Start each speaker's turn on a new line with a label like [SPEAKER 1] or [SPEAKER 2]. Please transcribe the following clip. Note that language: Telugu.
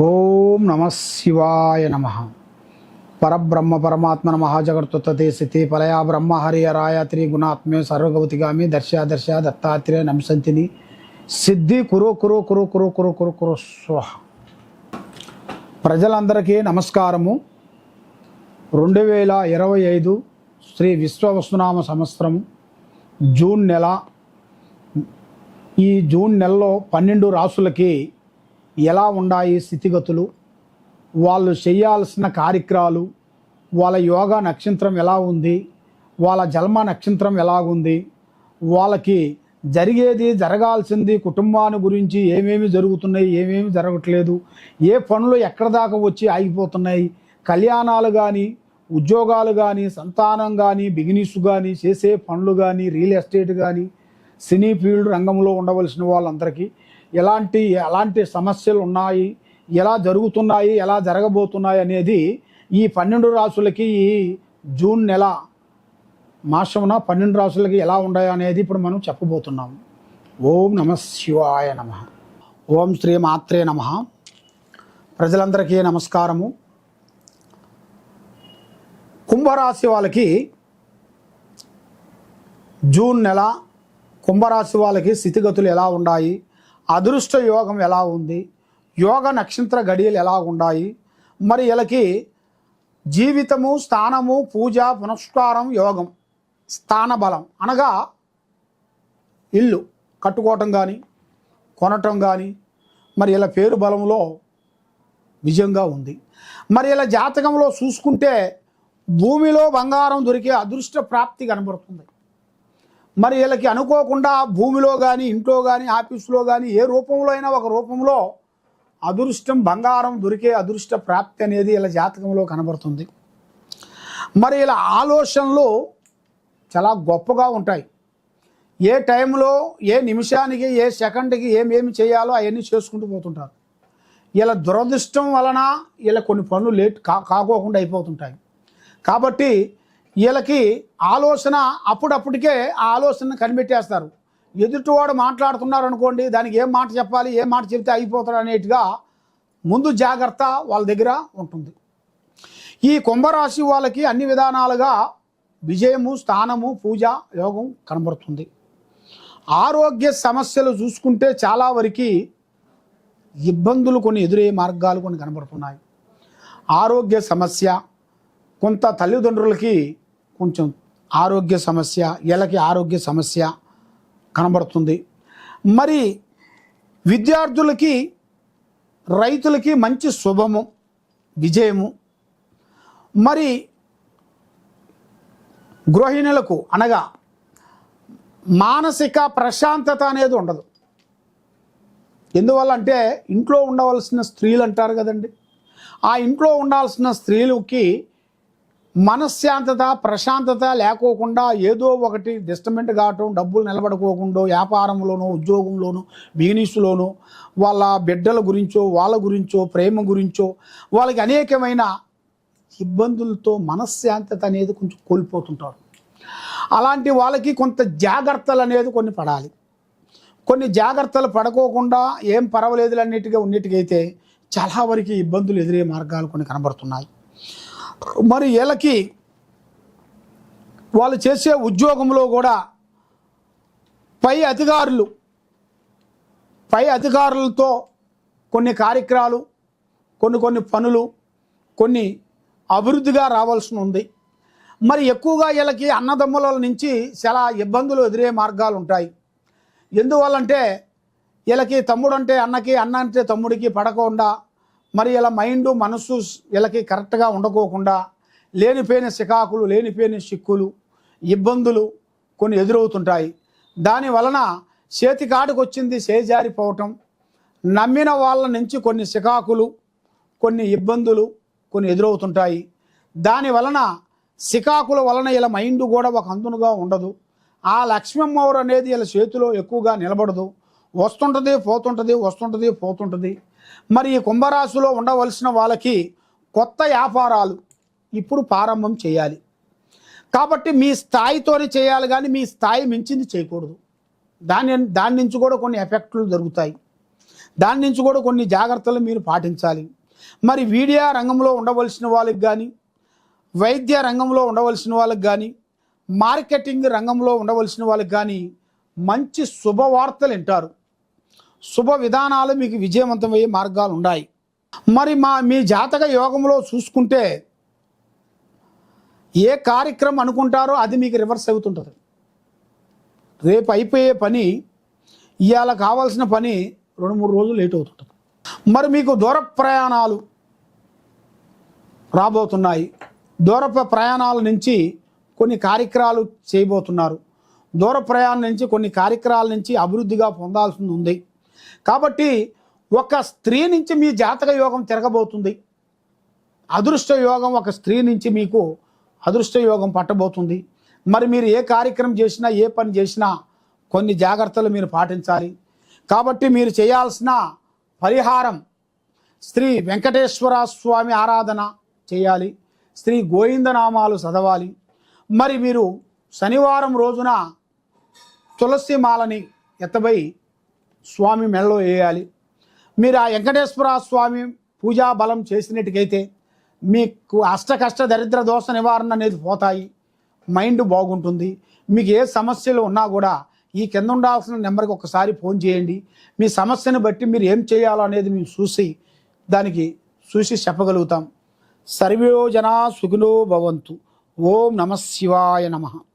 [SPEAKER 1] ఓం నమ శివాయ నమ. పరబ్రహ్మ పరమాత్మ మహాజగత్తుతే స్థితి పలయా బ్రహ్మ హరియరాయ త్రిగుణాత్మే సర్వగవతిగామి దర్శ దర్శ దత్తాత్రేయ నంశంతిని సిద్ధి కురు కురు కురు కురు కురు కురు కురు స్వహ. ప్రజలందరికీ నమస్కారము. రెండు వేల ఇరవై ఐదు శ్రీ విశ్వవస్తునామ సంవత్సరము జూన్ నెల. ఈ జూన్ నెలలో పన్నెండు రాసులకి ఎలా ఉన్నాయి స్థితిగతులు? వాళ్ళు చేయాల్సిన కార్యక్రమాలు వాళ్ళ యోగా నక్షత్రం ఎలా ఉంది? వాళ్ళ జన్మ నక్షత్రం ఎలాగుంది వాళ్ళకి జరిగేది జరగాల్సింది కుటుంబాన్ని గురించి ఏమేమి జరుగుతున్నాయి ఏమేమి జరగట్లేదు ఏ పనులు ఎక్కడ దాకా వచ్చి ఆగిపోతున్నాయి కళ్యాణాలు కానీ ఉద్యోగాలు కానీ సంతానం కానీ బిజినెస్ కానీ చేసే పనులు కానీ రియల్ ఎస్టేట్ కానీ సినీ ఫీల్డ్ రంగంలో ఉండవలసిన వాళ్ళందరికీ ఎలాంటి ఎలాంటి సమస్యలు ఉన్నాయి ఎలా జరుగుతున్నాయి ఎలా జరగబోతున్నాయి అనేది ఈ పన్నెండు రాసులకి ఈ జూన్ నెల మాసమున పన్నెండు రాసులకి ఎలా ఉన్నాయి అనేది ఇప్పుడు మనం చెప్పబోతున్నాం. ఓం నమ శివాయ నమ. ఓం శ్రీ మాత్రే నమ. ప్రజలందరికీ నమస్కారము. కుంభరాశి వాళ్ళకి జూన్ నెల కుంభరాశి వాళ్ళకి స్థితిగతులు ఎలా ఉన్నాయి అదృష్ట యోగం ఎలా ఉంది? యోగ నక్షత్ర గడియలు ఎలా ఉన్నాయి? మరి వీళ్ళకి జీవితము స్థానము పూజ పునస్కారం యోగం స్థాన బలం అనగా ఇల్లు కట్టుకోవటం కానీ కొనటం కానీ మరి ఇలా పేరు బలంలో విజయంగా ఉంది. మరి ఇలా జాతకంలో చూసుకుంటే భూమిలో బంగారం దొరికే అదృష్ట ప్రాప్తి కనబడుతుంది. మరి వీళ్ళకి అనుకోకుండా భూమిలో కానీ ఇంట్లో కానీ ఆఫీసులో కానీ ఏ రూపంలో అయినా ఒక రూపంలో అదృష్టం బంగారం దొరికే అదృష్ట ప్రాప్తి అనేది ఇలా జాతకంలో కనబడుతుంది. మరి ఇలా ఆలోచనలు చాలా గొప్పగా ఉంటాయి. ఏ టైంలో ఏ నిమిషానికి ఏ సెకండ్కి ఏమేమి చేయాలో అవన్నీ చేసుకుంటూ పోతుంటారు. ఇలా దురదృష్టం వలన ఇలా కొన్ని పనులు లేట్ కా కాకోకుండా అయిపోతుంటాయి. కాబట్టి వీళ్ళకి ఆలోచన అప్పుడప్పటికే ఆ ఆలోచన కనిపెట్టేస్తారు. ఎదుటివాడు మాట్లాడుతున్నారు అనుకోండి దానికి ఏం మాట చెప్పాలి ఏ మాట చెప్తే అయిపోతాడు అనేట్టుగా ముందు జాగ్రత్త వాళ్ళ దగ్గర ఉంటుంది. ఈ కుంభరాశి వాళ్ళకి అన్ని విధానాలుగా విజయము స్థానము పూజ యోగం కనబడుతుంది. ఆరోగ్య సమస్యలు చూసుకుంటే చాలా వరకు ఇబ్బందులు కొన్ని ఎదురయ్యే మార్గాలు కొన్ని కనబడుతున్నాయి. ఆరోగ్య సమస్య కొంత తల్లిదండ్రులకి కొంచెం ఆరోగ్య సమస్య వీళ్ళకి ఆరోగ్య సమస్య కనబడుతుంది. మరి విద్యార్థులకి రైతులకి మంచి శుభము విజయము. మరి గృహిణులకు అనగా మానసిక ప్రశాంతత అనేది ఉండదు. ఎందువల్ల అంటే ఇంట్లో ఉండవలసిన స్త్రీలు అంటారు కదండి. ఆ ఇంట్లో ఉండాల్సిన స్త్రీలకి మనశ్శాంతత ప్రశాంతత లేకోకుండా ఏదో ఒకటి డిస్టమెంట్ కావటం డబ్బులు నిలబడుకోకుండా వ్యాపారంలోనూ ఉద్యోగంలోనూ బిజినెస్లోనో వాళ్ళ బిడ్డల గురించో వాళ్ళ గురించో ప్రేమ గురించో వాళ్ళకి అనేకమైన ఇబ్బందులతో మనశ్శాంతత అనేది కొంచెం కోల్పోతుంటారు. అలాంటి వాళ్ళకి కొంత జాగ్రత్తలు అనేది కొన్ని పడాలి. కొన్ని జాగ్రత్తలు పడుకోకుండా ఏం పర్వాలేదు అన్నిటిగా చాలా వరకు ఇబ్బందులు ఎదురే మార్గాలు కొన్ని కనబడుతున్నాయి. మరి వీళ్ళకి వాళ్ళు చేసే ఉద్యోగంలో కూడా పై అధికారులు పై అధికారులతో కొన్ని కార్యక్రమాలు కొన్ని కొన్ని పనులు కొన్ని అభివృద్ధిగా రావాల్సి ఉంది. మరి ఎక్కువగా వీళ్ళకి అన్నదమ్ముల నుంచి చాలా ఇబ్బందులు ఎదురే మార్గాలు ఉంటాయి. ఎందువల్లంటే వీళ్ళకి తమ్ముడు అంటే అన్నకి అన్న అంటే తమ్ముడికి పడకుండా మరి ఇలా మైండ్ మనస్సు వీళ్ళకి కరెక్ట్గా ఉండకోకుండా లేనిపోయిన సికాకులు లేనిపోయిన చిక్కులు ఇబ్బందులు కొన్ని ఎదురవుతుంటాయి. దాని వలన చేతికాడికి వచ్చింది చేజారిపోవటం నమ్మిన వాళ్ళ నుంచి కొన్ని సికాకులు కొన్ని ఇబ్బందులు కొన్ని ఎదురవుతుంటాయి. దాని వలన సికాకుల వలన ఇలా మైండ్ కూడా ఒక అందునుగా ఉండదు. ఆ లక్ష్మీమ్మవరు అనేది ఇలా చేతిలో ఎక్కువగా నిలబడదు. వస్తుంటుంది పోతుంటుంది వస్తుంటుంది పోతుంటుంది. మరి ఈ కుంభరాశిలో ఉండవలసిన వాళ్ళకి కొత్త వ్యాపారాలు ఇప్పుడు ప్రారంభం చేయాలి. కాబట్టి మీ స్థాయితోనే చేయాలి కానీ మీ స్థాయి మించింది చేయకూడదు. దాని దాని నుంచి కూడా కొన్ని ఎఫెక్ట్లు జరుగుతాయి దాని నుంచి కూడా కొన్ని జాగ్రత్తలు మీరు పాటించాలి. మరి వీడియా రంగంలో ఉండవలసిన వాళ్ళకి కానీ వైద్య రంగంలో ఉండవలసిన వాళ్ళకి కానీ మార్కెటింగ్ రంగంలో ఉండవలసిన వాళ్ళకి కానీ మంచి శుభవార్తలు వింటారు. శుభ విధానాలు మీకు విజయవంతమయ్యే మార్గాలు ఉన్నాయి. మరి మా మీ జాతక యోగంలో చూసుకుంటే ఏ కార్యక్రమం అనుకుంటారో అది మీకు రివర్స్ అవుతుంటుంది. రేపు అయిపోయే పని ఇవాళ కావాల్సిన పని రెండు మూడు రోజులు లేట్ అవుతుంటుంది. మరి మీకు దూర ప్రయాణాలు రాబోతున్నాయి. దూర ప్రయాణాల నుంచి కొన్ని కార్యక్రమాలు చేయబోతున్నారు. దూర ప్రయాణం నుంచి కొన్ని కార్యక్రమాల నుంచి అభివృద్ధిగా పొందాల్సి ఉంది. కాబట్టి ఒక స్త్రీ నుంచి మీ జాతక యోగం తిరగబోతుంది. అదృష్ట యోగం ఒక స్త్రీ నుంచి మీకు అదృష్ట యోగం పట్టబోతుంది. మరి మీరు ఏ కార్యక్రమం చేసినా ఏ పని చేసినా కొన్ని జాగ్రత్తలు మీరు పాటించాలి. కాబట్టి మీరు చేయాల్సిన పరిహారం శ్రీ వెంకటేశ్వర స్వామి ఆరాధన చేయాలి. శ్రీ గోవిందనామాలు చదవాలి. మరి మీరు శనివారం రోజున తులసి మాలని ఎత్తబై స్వామి మెడలో వేయాలి. మీరు ఆ వెంకటేశ్వర స్వామి పూజా బలం చేసినట్టుకైతే మీకు అష్ట కష్ట దరిద్ర దోష నివారణ అనేది పోతాయి. మైండ్ బాగుంటుంది. మీకు ఏ సమస్యలు ఉన్నా కూడా ఈ కింద ఉండాల్సిన నెంబర్కి ఒకసారి ఫోన్ చేయండి. మీ సమస్యను బట్టి మీరు ఏం చేయాలో అనేది మేము చూసి దానికి చూసి చెప్పగలుగుతాం. సర్వయోజన సుఖినో భవంతు. ఓం నమ శివాయ నమః.